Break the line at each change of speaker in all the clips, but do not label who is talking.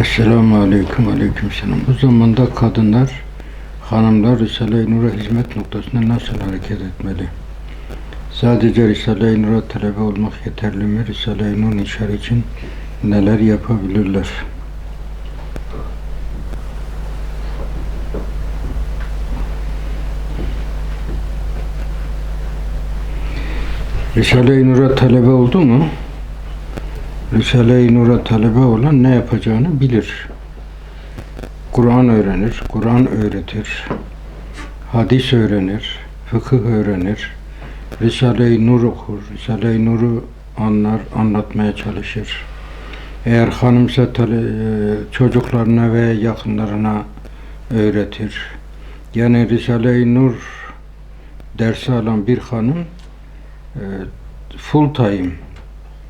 Esselamu Aleyküm Aleyküm Selam. Bu zamanda kadınlar, hanımlar Risale-i Nur'a hizmet noktasında nasıl hareket etmeli? Sadece Risale-i Nur'a talebe olmak yeterli mi? Risale-i Nur inşar için neler yapabilirler? Risale-i Nur'a talebe oldu mu? Risale-i Nur'a talebe olan ne yapacağını bilir. Kur'an öğrenir, Kur'an öğretir, hadis öğrenir, fıkıh öğrenir, Risale-i Nur okur, Risale-i Nur'u anlar, anlatmaya çalışır. Eğer hanımsa tale- e, çocuklarına ve yakınlarına öğretir. Yani Risale-i Nur dersi alan bir hanım e, full time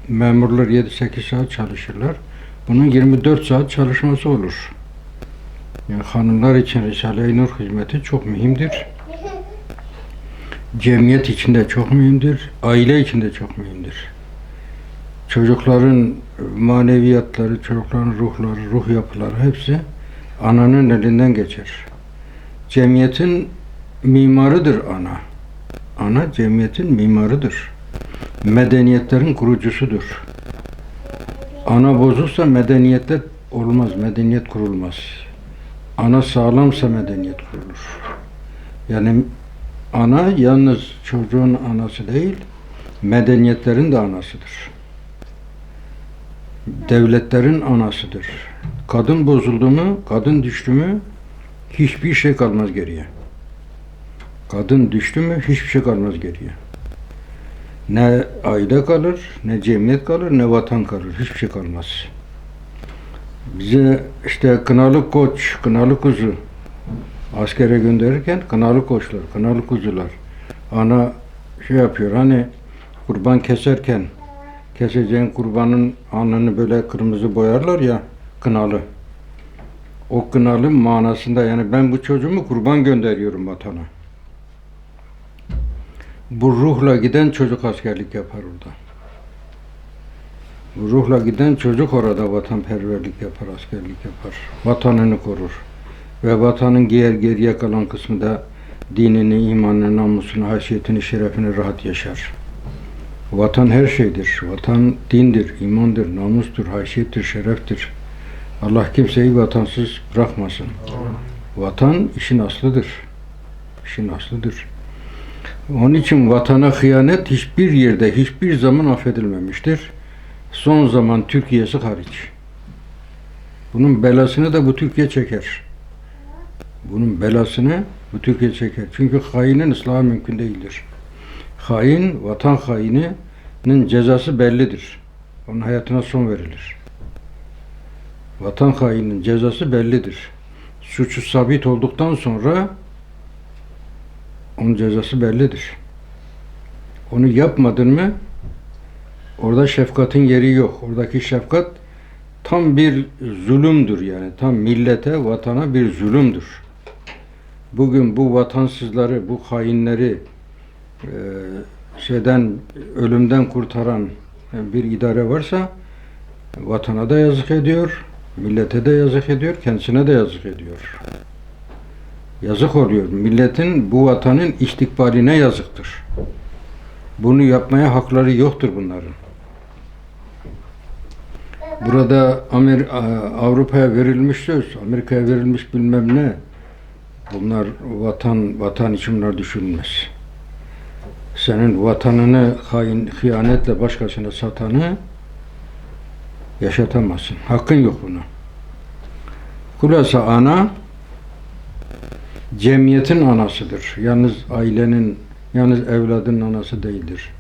memurlar 7-8 saat çalışırlar. Bunun 24 saat çalışması olur. Yani hanımlar için Risale-i Nur hizmeti çok mühimdir. Cemiyet içinde çok mühimdir. Aile içinde çok mühimdir. Çocukların maneviyatları, çocukların ruhları, ruh yapıları hepsi ananın elinden geçer. Cemiyetin mimarıdır ana. Ana cemiyetin mimarıdır medeniyetlerin kurucusudur. Ana bozulsa medeniyette olmaz, medeniyet kurulmaz. Ana sağlamsa medeniyet kurulur. Yani ana yalnız çocuğun anası değil, medeniyetlerin de anasıdır. Devletlerin anasıdır. Kadın bozuldu mu, kadın düştü mü hiçbir şey kalmaz geriye. Kadın düştü mü hiçbir şey kalmaz geriye. Ne aile kalır, ne cemiyet kalır, ne vatan kalır. Hiçbir şey kalmaz. Bize işte kınalı koç, kınalı kuzu askere gönderirken kınalı koçlar, kınalı kuzular ana şey yapıyor hani kurban keserken keseceğin kurbanın alnını böyle kırmızı boyarlar ya kınalı. O kınalı manasında yani ben bu çocuğumu kurban gönderiyorum vatana. Bu ruhla giden çocuk askerlik yapar orada. Bu ruhla giden çocuk orada vatanperverlik yapar, askerlik yapar. Vatanını korur. Ve vatanın diğer geriye kalan kısmı da dinini, imanını, namusunu, haysiyetini, şerefini rahat yaşar. Vatan her şeydir. Vatan dindir, imandır, namustur, haysiyettir, şereftir. Allah kimseyi vatansız bırakmasın. Vatan işin aslıdır. İşin aslıdır. Onun için vatana hıyanet hiçbir yerde, hiçbir zaman affedilmemiştir. Son zaman Türkiye'si hariç. Bunun belasını da bu Türkiye çeker. Bunun belasını bu Türkiye çeker. Çünkü hainin ıslahı mümkün değildir. Hain, vatan haininin cezası bellidir. Onun hayatına son verilir. Vatan haininin cezası bellidir. Suçu sabit olduktan sonra onun cezası bellidir. Onu yapmadın mı orada şefkatin yeri yok. Oradaki şefkat tam bir zulümdür yani. Tam millete, vatana bir zulümdür. Bugün bu vatansızları, bu hainleri e, şeyden ölümden kurtaran bir idare varsa vatana da yazık ediyor, millete de yazık ediyor, kendisine de yazık ediyor. Yazık oluyor. Milletin bu vatanın istikbaline yazıktır. Bunu yapmaya hakları yoktur bunların. Burada Amer Avrupa'ya verilmiş söz, Amerika'ya verilmiş bilmem ne. Bunlar vatan vatan için bunlar düşünülmez. Senin vatanını hain, hıyanetle başkasına satanı yaşatamazsın. Hakkın yok buna. Kulasa ana cemiyetin anasıdır. Yalnız ailenin, yalnız evladın anası değildir.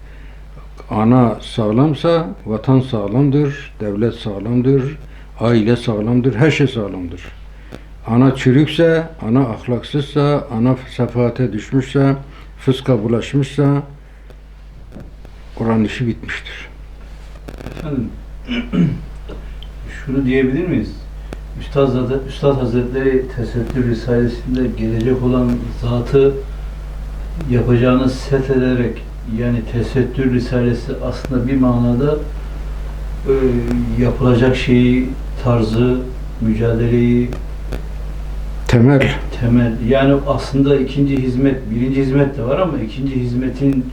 Ana sağlamsa vatan sağlamdır, devlet sağlamdır, aile sağlamdır, her şey sağlamdır. Ana çürükse, ana ahlaksızsa, ana sefahate düşmüşse, fıska bulaşmışsa oranın işi bitmiştir.
Efendim, şunu diyebilir miyiz? Üstad, Üstad Hazretleri Tesettür Risalesi'nde gelecek olan zatı yapacağını set ederek yani Tesettür Risalesi aslında bir manada e, yapılacak şeyi, tarzı, mücadeleyi
Temel.
temel yani aslında ikinci hizmet, birinci hizmet de var ama ikinci hizmetin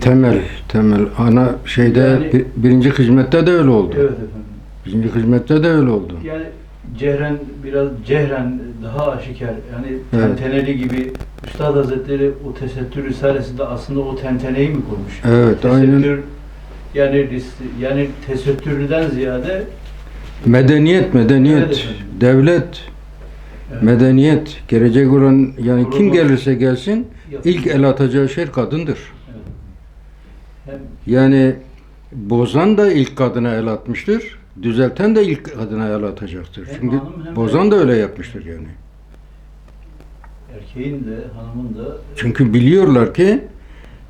Temel. Temel. Ana şeyde
Yani-
bir- birinci hizmette de öyle oldu.
evet efendim.
Birinci hizmette de öyle oldu.
Yani cehren biraz cehren daha aşikar yani
Evet.
tenteneli gibi Üstad Hazretleri o tesettür risalesinde aslında o tenteneyi mi kurmuş?
Evet, aynen.
Tesettür yani ris- yani tesettürden ziyade
Medeniyet, medeniyet,
Evet
devlet,
evet,
medeniyet, gelecek olan yani kim
Kurulu-
gelirse gelsin
yap-
ilk el atacağı şey kadındır.
evet. Hem
Yani bozan da ilk kadına el atmıştır. Düzelten de ilk kadına el atacaktır.
Hem
Çünkü
hanım hem
bozan da öyle yapmıştır yani.
erkeğin de hanımın da
Çünkü biliyorlar ki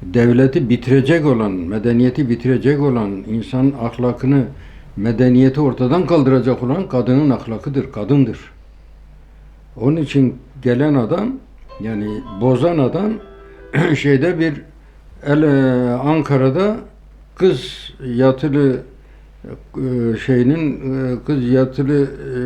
devleti bitirecek olan, medeniyeti bitirecek olan, insan ahlakını, medeniyeti ortadan kaldıracak olan kadının ahlakıdır, kadındır. Onun için gelen adam, yani bozan adam şeyde bir el, e, Ankara'da kız yatılı e, şeyinin e, kız yatılı e,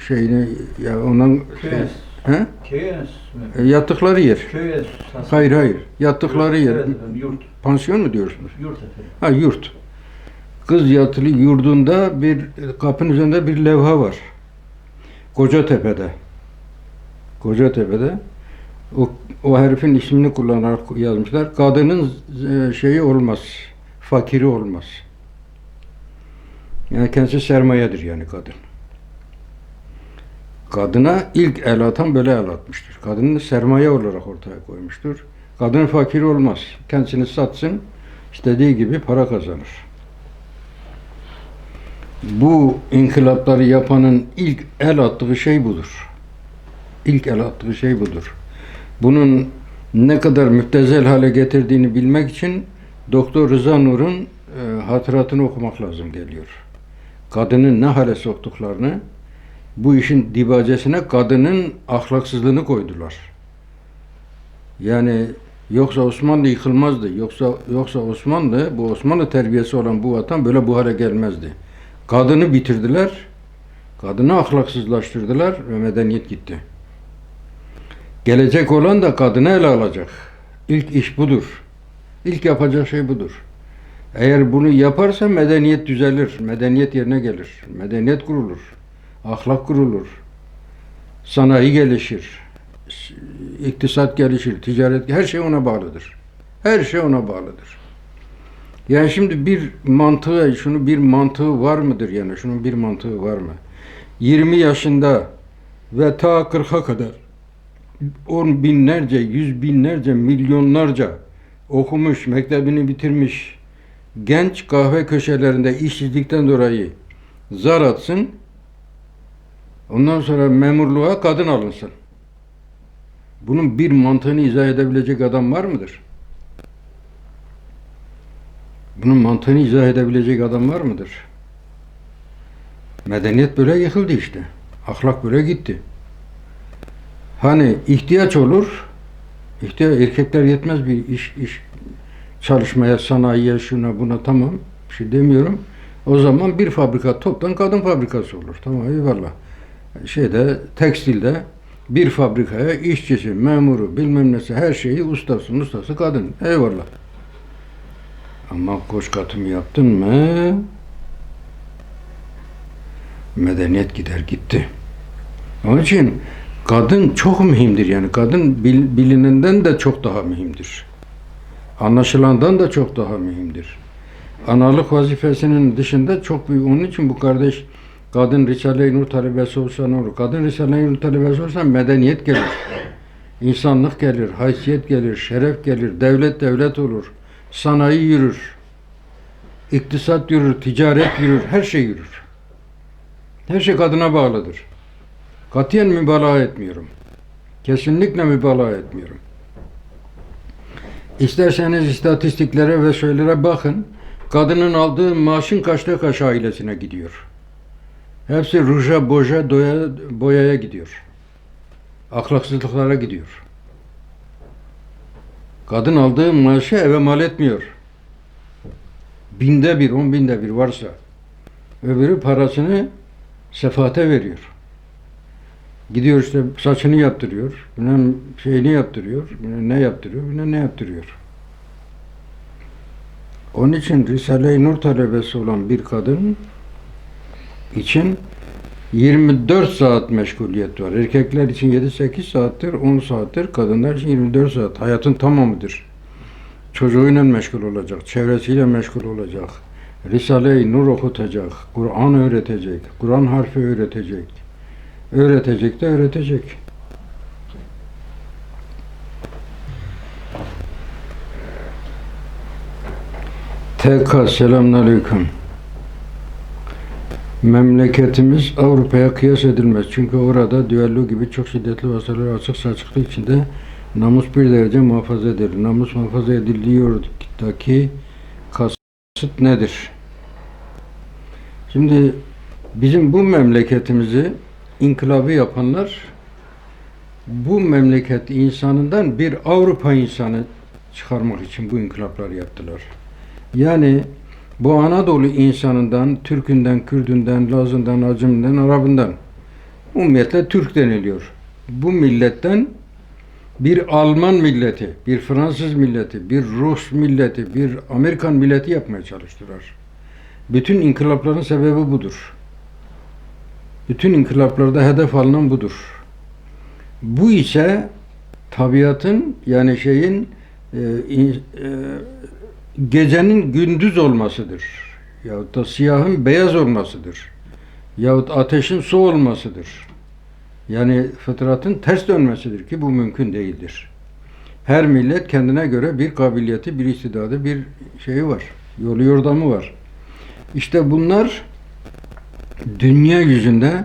şeyini ya onun
köy
he?
enstitüsü- köy enstitüsü
E,
mü?
yattıkları yer.
Köy enstitüsü.
Hayır hayır. Yattıkları yer.
Evet efendim, yurt.
Pansiyon mu diyorsunuz?
Yurt efendim.
Ha yurt. Kız yatılı yurdunda bir kapının üzerinde bir levha var. Kocatepe'de. Kocatepe'de. O, o herifin ismini kullanarak yazmışlar. Kadının e, şeyi olmaz. Fakiri olmaz. Yani kendisi sermayedir yani kadın. Kadına ilk el atan böyle el atmıştır. Kadını sermaye olarak ortaya koymuştur. Kadın fakir olmaz. Kendisini satsın, istediği gibi para kazanır. Bu inkılapları yapanın ilk el attığı şey budur. İlk el attığı şey budur. Bunun ne kadar müptezel hale getirdiğini bilmek için Doktor Rıza Nur'un e, hatıratını okumak lazım geliyor. Kadının ne hale soktuklarını, bu işin dibacesine kadının ahlaksızlığını koydular. Yani yoksa Osmanlı yıkılmazdı. Yoksa yoksa Osmanlı, bu Osmanlı terbiyesi olan bu vatan böyle bu hale gelmezdi. Kadını bitirdiler. Kadını ahlaksızlaştırdılar ve medeniyet gitti. Gelecek olan da kadını ele alacak. İlk iş budur. İlk yapacak şey budur. Eğer bunu yaparsa medeniyet düzelir, medeniyet yerine gelir, medeniyet kurulur, ahlak kurulur, sanayi gelişir, iktisat gelişir, ticaret, her şey ona bağlıdır. Her şey ona bağlıdır. Yani şimdi bir mantığı, şunu bir mantığı var mıdır yani? Şunun bir mantığı var mı? 20 yaşında ve ta 40'a kadar on binlerce, yüz binlerce, milyonlarca okumuş, mektebini bitirmiş genç kahve köşelerinde işsizlikten dolayı zar atsın. Ondan sonra memurluğa kadın alınsın. Bunun bir mantığını izah edebilecek adam var mıdır? Bunun mantığını izah edebilecek adam var mıdır? Medeniyet böyle yıkıldı işte. Ahlak böyle gitti. Hani ihtiyaç olur, ihtiyaç, erkekler yetmez bir iş, iş çalışmaya, sanayiye, şuna buna tamam, bir şey demiyorum. O zaman bir fabrika toptan kadın fabrikası olur. Tamam eyvallah. Şeyde, tekstilde bir fabrikaya işçisi, memuru, bilmem nesi her şeyi ustası, ustası kadın. Eyvallah. Ama koş katım yaptın mı medeniyet gider gitti. Onun için kadın çok mühimdir yani kadın bil- bilinenden de çok daha mühimdir. Anlaşılandan da çok daha mühimdir. Analık vazifesinin dışında çok büyük. Onun için bu kardeş kadın Risale-i Nur talebesi olsa ne olur? Kadın Risale-i Nur talebesi olsa medeniyet gelir. İnsanlık gelir, haysiyet gelir, şeref gelir, devlet devlet olur. Sanayi yürür. iktisat yürür, ticaret yürür, her şey yürür. Her şey kadına bağlıdır. Katiyen mübalağa etmiyorum. Kesinlikle mübalağa etmiyorum. İsterseniz istatistiklere ve şeylere bakın. Kadının aldığı maaşın kaçta kaç ailesine gidiyor. Hepsi ruja, boja, doya, boyaya gidiyor. Ahlaksızlıklara gidiyor. Kadın aldığı maaşı eve mal etmiyor. Binde bir, on binde bir varsa. Öbürü parasını sefate veriyor. Gidiyor işte saçını yaptırıyor, bilmem şeyini yaptırıyor, bilmem ne yaptırıyor, bilmem ne yaptırıyor. Onun için Risale-i Nur talebesi olan bir kadın için 24 saat meşguliyet var. Erkekler için 7-8 saattir, 10 saattir, kadınlar için 24 saat. Hayatın tamamıdır. Çocuğuyla meşgul olacak, çevresiyle meşgul olacak. Risale-i Nur okutacak, Kur'an öğretecek, Kur'an harfi öğretecek. Öğretecek de öğretecek. TK selamünaleyküm. Memleketimiz Avrupa'ya kıyas edilmez. Çünkü orada düello gibi çok şiddetli vasalar açık saçıklık içinde namus bir derece muhafaza edilir. Namus muhafaza ediliyordaki kasıt nedir? Şimdi bizim bu memleketimizi inkılabı yapanlar bu memleket insanından bir Avrupa insanı çıkarmak için bu inkılapları yaptılar. Yani bu Anadolu insanından, Türkünden, Kürdünden, Lazından, Acımından, Arabından ummiyetle Türk deniliyor. Bu milletten bir Alman milleti, bir Fransız milleti, bir Rus milleti, bir Amerikan milleti yapmaya çalıştılar. Bütün inkılapların sebebi budur. Bütün inkılaplarda hedef alınan budur. Bu ise tabiatın yani şeyin e, e, gecenin gündüz olmasıdır. Yahut da siyahın beyaz olmasıdır. Yahut ateşin su olmasıdır. Yani fıtratın ters dönmesidir ki bu mümkün değildir. Her millet kendine göre bir kabiliyeti, bir istidadı, bir şeyi var. Yolu yordamı var. İşte bunlar dünya yüzünde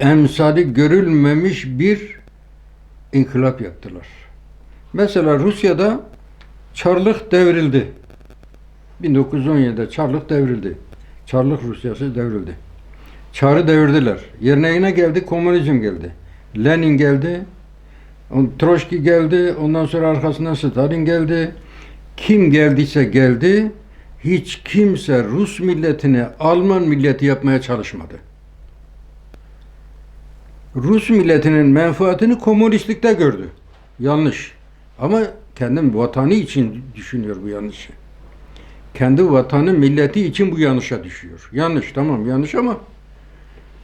emsali görülmemiş bir inkılap yaptılar. Mesela Rusya'da Çarlık devrildi. 1917'de Çarlık devrildi. Çarlık Rusyası devrildi. Çarı devirdiler. Yerine yine geldi, komünizm geldi. Lenin geldi, Troçki geldi, ondan sonra arkasından Stalin geldi. Kim geldiyse geldi, hiç kimse Rus milletini Alman milleti yapmaya çalışmadı. Rus milletinin menfaatini komünistlikte gördü. Yanlış. Ama kendi vatanı için düşünüyor bu yanlışı. Kendi vatanı, milleti için bu yanlışa düşüyor. Yanlış, tamam yanlış ama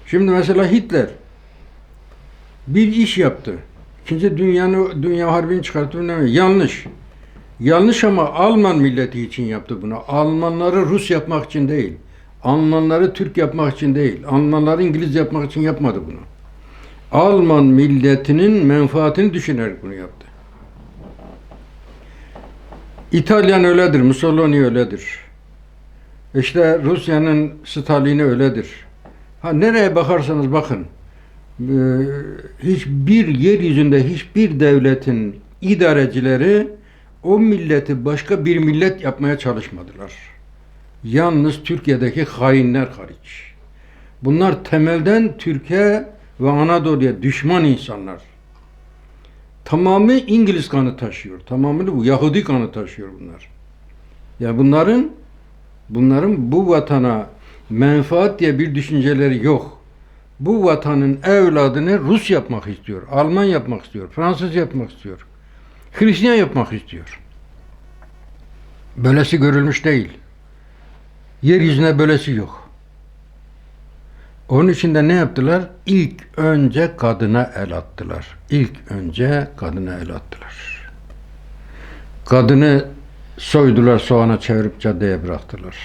şimdi mesela Hitler bir iş yaptı. İkinci dünyanı, dünya harbini çıkarttı. Yanlış. Yanlış ama Alman milleti için yaptı bunu. Almanları Rus yapmak için değil. Almanları Türk yapmak için değil. Almanları İngiliz yapmak için yapmadı bunu. Alman milletinin menfaatini düşünerek bunu yaptı. İtalyan öyledir, Mussolini öyledir. İşte Rusya'nın Stalin'i öyledir. Ha nereye bakarsanız bakın, e, hiçbir yeryüzünde hiçbir devletin idarecileri o milleti başka bir millet yapmaya çalışmadılar. Yalnız Türkiye'deki hainler hariç. Bunlar temelden Türkiye ve Anadolu'ya düşman insanlar. Tamamı İngiliz kanı taşıyor. Tamamını bu Yahudi kanı taşıyor bunlar. Ya bunların bunların bu vatana menfaat diye bir düşünceleri yok. Bu vatanın evladını Rus yapmak istiyor, Alman yapmak istiyor, Fransız yapmak istiyor, Hristiyan yapmak istiyor. Böylesi görülmüş değil. Yeryüzüne böylesi yok. Onun için de ne yaptılar? İlk önce kadına el attılar. İlk önce kadına el attılar. Kadını soydular, soğana çevirip caddeye bıraktılar.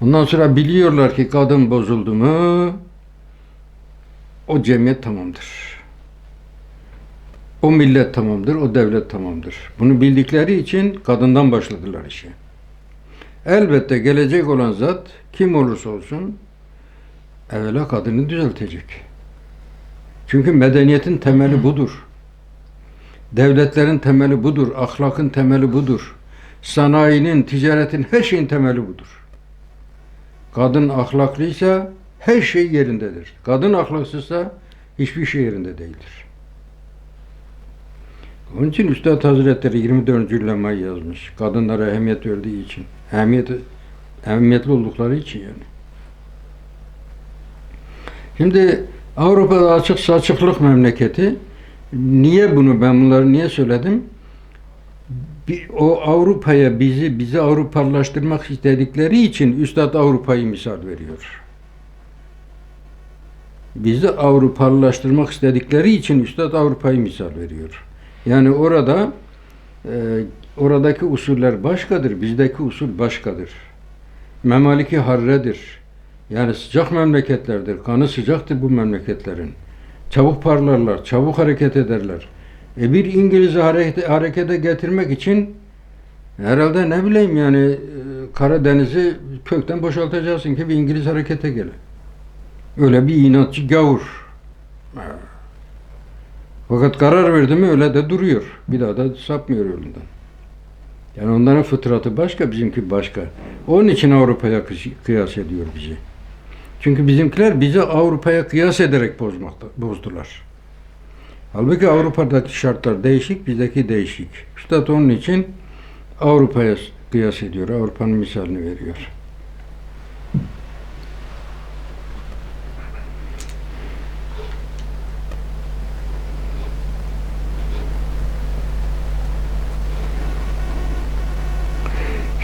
Ondan sonra biliyorlar ki kadın bozuldu mu o cemiyet tamamdır. O millet tamamdır, o devlet tamamdır. Bunu bildikleri için kadından başladılar işi. Elbette gelecek olan zat kim olursa olsun evvela kadını düzeltecek. Çünkü medeniyetin temeli budur. Devletlerin temeli budur. Ahlakın temeli budur. Sanayinin, ticaretin, her şeyin temeli budur. Kadın ahlaklıysa her şey yerindedir. Kadın ahlaksızsa hiçbir şey yerinde değildir. Onun için Üstad Hazretleri 24. lemayı yazmış. Kadınlara ehemmiyet verdiği için. Ehemmiyet, ehemmiyetli oldukları için yani. Şimdi Avrupa'da açık saçıklık memleketi. Niye bunu ben bunları niye söyledim? Bir- o Avrupa'ya bizi bizi Avrupalılaştırmak istedikleri için Üstad Avrupa'yı misal veriyor. Bizi Avrupalılaştırmak istedikleri için Üstad Avrupa'yı misal veriyor. Yani orada e, oradaki usuller başkadır, bizdeki usul başkadır. Memaliki harredir. Yani sıcak memleketlerdir. Kanı sıcaktır bu memleketlerin. Çabuk parlarlar, çabuk hareket ederler. E bir İngiliz'i harekete, harekete getirmek için herhalde ne bileyim yani e, Karadeniz'i kökten boşaltacaksın ki bir İngiliz harekete gele. Öyle bir inatçı gavur. Fakat karar verdi mi öyle de duruyor. Bir daha da sapmıyor yolundan. Yani onların fıtratı başka, bizimki başka. Onun için Avrupa'ya kıyas ediyor bizi. Çünkü bizimkiler bizi Avrupa'ya kıyas ederek bozmakta, bozdular. Halbuki Avrupa'daki şartlar değişik, bizdeki değişik. Üstad onun için Avrupa'ya kıyas ediyor, Avrupa'nın misalini veriyor.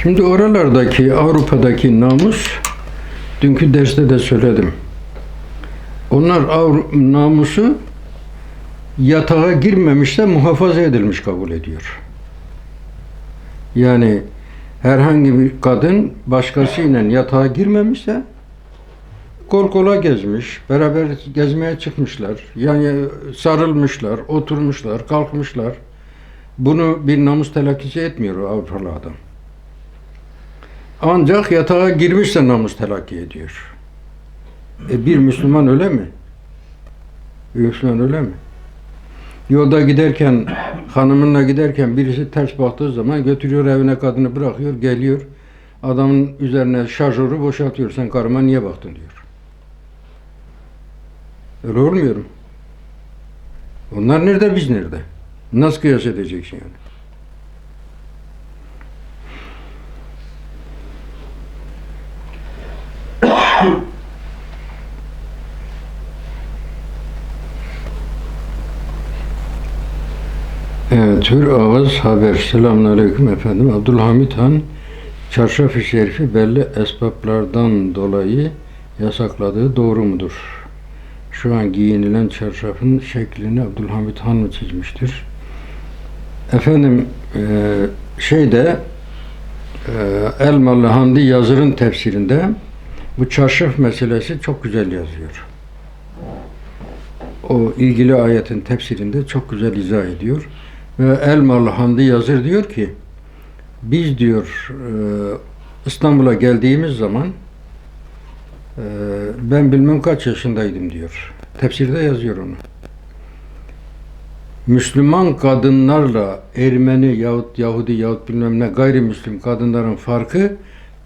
Şimdi oralardaki Avrupa'daki namus dünkü derste de söyledim. Onlar Avru- namusu yatağa girmemişse muhafaza edilmiş kabul ediyor. Yani herhangi bir kadın başkasıyla yatağa girmemişse kol kola gezmiş, beraber gezmeye çıkmışlar. Yani sarılmışlar, oturmuşlar, kalkmışlar. Bunu bir namus telakkisi etmiyor Avrupalı adam. Ancak yatağa girmişse namus telakki ediyor. E bir Müslüman öyle mi? Bir Müslüman öyle mi? Yolda giderken, hanımınla giderken birisi ters baktığı zaman götürüyor evine kadını bırakıyor, geliyor. Adamın üzerine şarjörü boşaltıyor. Sen karıma niye baktın diyor. Öyle olmuyor mu? Onlar nerede, biz nerede? Nasıl kıyas edeceksin yani? Evet, Hür Avaz Haber. Selamünaleyküm efendim. Abdülhamit Han çarşaf-ı şerifi belli esbaplardan dolayı yasakladığı doğru mudur? Şu an giyinilen çarşafın şeklini Abdülhamit Han mı çizmiştir? Efendim e, şeyde e, Elmalı Hamdi Yazır'ın tefsirinde bu çarşaf meselesi çok güzel yazıyor. O ilgili ayetin tefsirinde çok güzel izah ediyor. Ve Elmalı Hamdi Yazır diyor ki biz diyor e, İstanbul'a geldiğimiz zaman e, ben bilmem kaç yaşındaydım diyor. Tefsirde yazıyor onu. Müslüman kadınlarla Ermeni yahut Yahudi yahut bilmem ne gayrimüslim kadınların farkı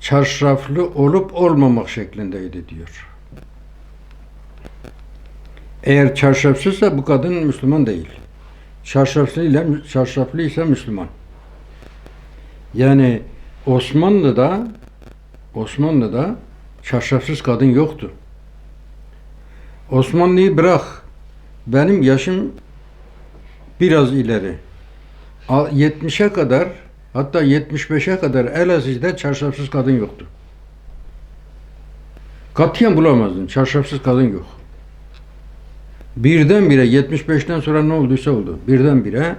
çarşaflı olup olmamak şeklindeydi diyor. Eğer çarşafsızsa bu kadın Müslüman değil. Çarşaflı ile çarşaflı ise Müslüman. Yani Osmanlı'da Osmanlı'da çarşafsız kadın yoktu. Osmanlı'yı bırak. Benim yaşım biraz ileri. A- 70'e kadar hatta 75'e kadar Elazığ'da çarşafsız kadın yoktu. Katiyen bulamazdın. Çarşafsız kadın yok. Birdenbire 75'ten sonra ne olduysa oldu. Birdenbire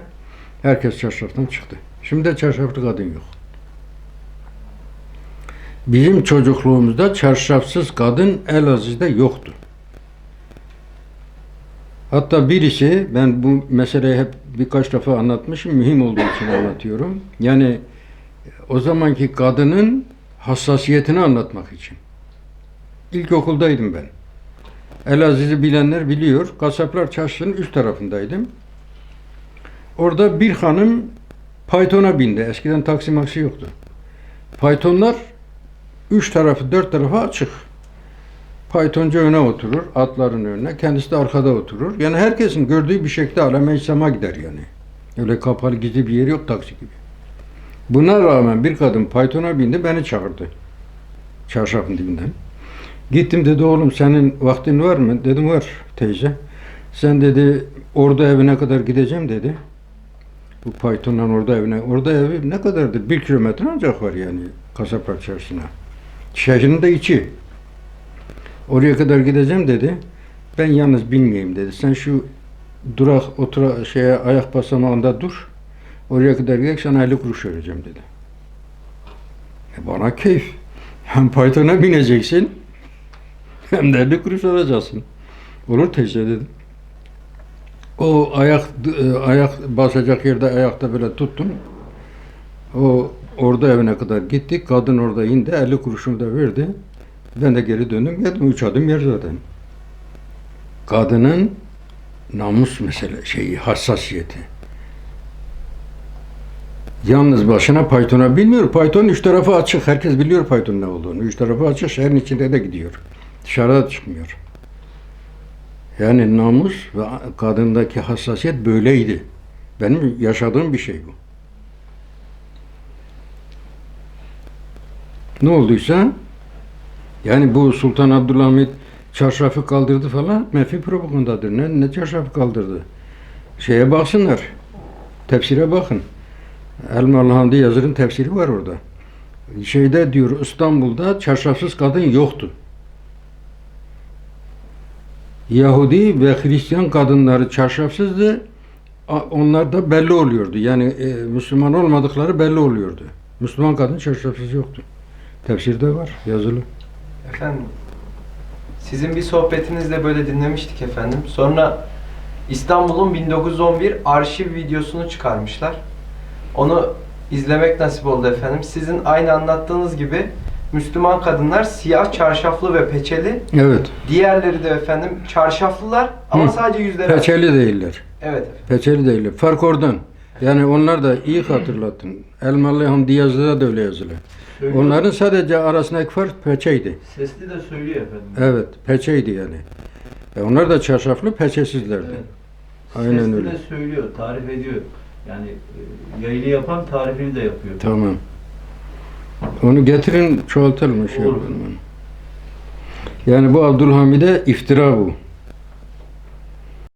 herkes çarşaftan çıktı. Şimdi de çarşaflı kadın yok. Bizim çocukluğumuzda çarşafsız kadın Elazığ'da yoktu. Hatta birisi, ben bu meseleyi hep birkaç defa anlatmışım, mühim olduğu için anlatıyorum. Yani o zamanki kadının hassasiyetini anlatmak için. İlkokuldaydım ben. Elaziz'i bilenler biliyor. Kasaplar Çarşısı'nın üst tarafındaydım. Orada bir hanım Python'a bindi. Eskiden taksi maksi yoktu. Pythonlar üç tarafı, dört tarafı açık. Pythoncu öne oturur, atların önüne, kendisi de arkada oturur. Yani herkesin gördüğü bir şekilde aleme İslam'a gider yani. Öyle kapalı gizli bir yer yok taksi gibi. Buna rağmen bir kadın Python'a bindi, beni çağırdı. Çarşafın dibinden. Gittim dedi oğlum senin vaktin var mı? Dedim var teyze. Sen dedi orada evine kadar gideceğim dedi. Bu Python'la orada evine. Orada evi ne kadardır? Bir kilometre ancak var yani kasap çarşısına. Şehrin de içi. Oraya kadar gideceğim dedi. Ben yalnız bilmeyeyim dedi. Sen şu durak otura şeye ayak basamağında dur. Oraya kadar gidelim sana 50 kuruş vereceğim dedi. E bana keyif. Hem Python'a bineceksin hem de 50 kuruş alacaksın. Olur teyze dedim. O ayak e, ayak basacak yerde ayakta böyle tuttum. O orada evine kadar gittik. Kadın orada indi. 50 kuruşunu da verdi. Ben de geri döndüm. Geldim. Üç adım yer zaten. Kadının namus mesele şeyi hassasiyeti. Yalnız başına Python'a bilmiyor. Python üç tarafı açık. Herkes biliyor Python ne olduğunu. Üç tarafı açık. Şehrin içinde de gidiyor. Dışarıda çıkmıyor. Yani namus ve kadındaki hassasiyet böyleydi. Benim yaşadığım bir şey bu. Ne olduysa yani bu Sultan Abdülhamit çarşafı kaldırdı falan menfi propagandadır. Ne, ne çarşafı kaldırdı? Şeye baksınlar. Tefsire bakın. Elmalı Hamdi Yazır'ın tefsiri var orada. Şeyde diyor İstanbul'da çarşafsız kadın yoktu. Yahudi ve Hristiyan kadınları çarşafsızdı. Onlar da belli oluyordu. Yani e, Müslüman olmadıkları belli oluyordu. Müslüman kadın çarşafsız yoktu. Tefsirde var yazılı.
Efendim, sizin bir sohbetinizde böyle dinlemiştik efendim. Sonra İstanbul'un 1911 arşiv videosunu çıkarmışlar. Onu izlemek nasip oldu efendim. Sizin aynı anlattığınız gibi Müslüman kadınlar siyah çarşaflı ve peçeli.
Evet.
Diğerleri de efendim çarşaflılar ama
Hı.
sadece yüzleri.
Peçeli değiller.
Evet efendim.
Peçeli değiller. Fark oradan. Yani onlar da iyi hatırlattın. Elmalı Hamdi Yazı'da da öyle yazılı.
Söylüyor.
Onların sadece arasındaki fark peçeydi.
Sesli de söylüyor efendim.
Evet, peçeydi yani. E onlar da çarşaflı, peçesizlerdi.
Evet.
Aynen
Sesli
öyle.
de söylüyor, tarif ediyor. Yani e, yayını yapan tarifini de yapıyor.
Tamam. Onu getirin çoğaltalım şey
Olur.
Yani bu Abdülhamid'e iftira bu.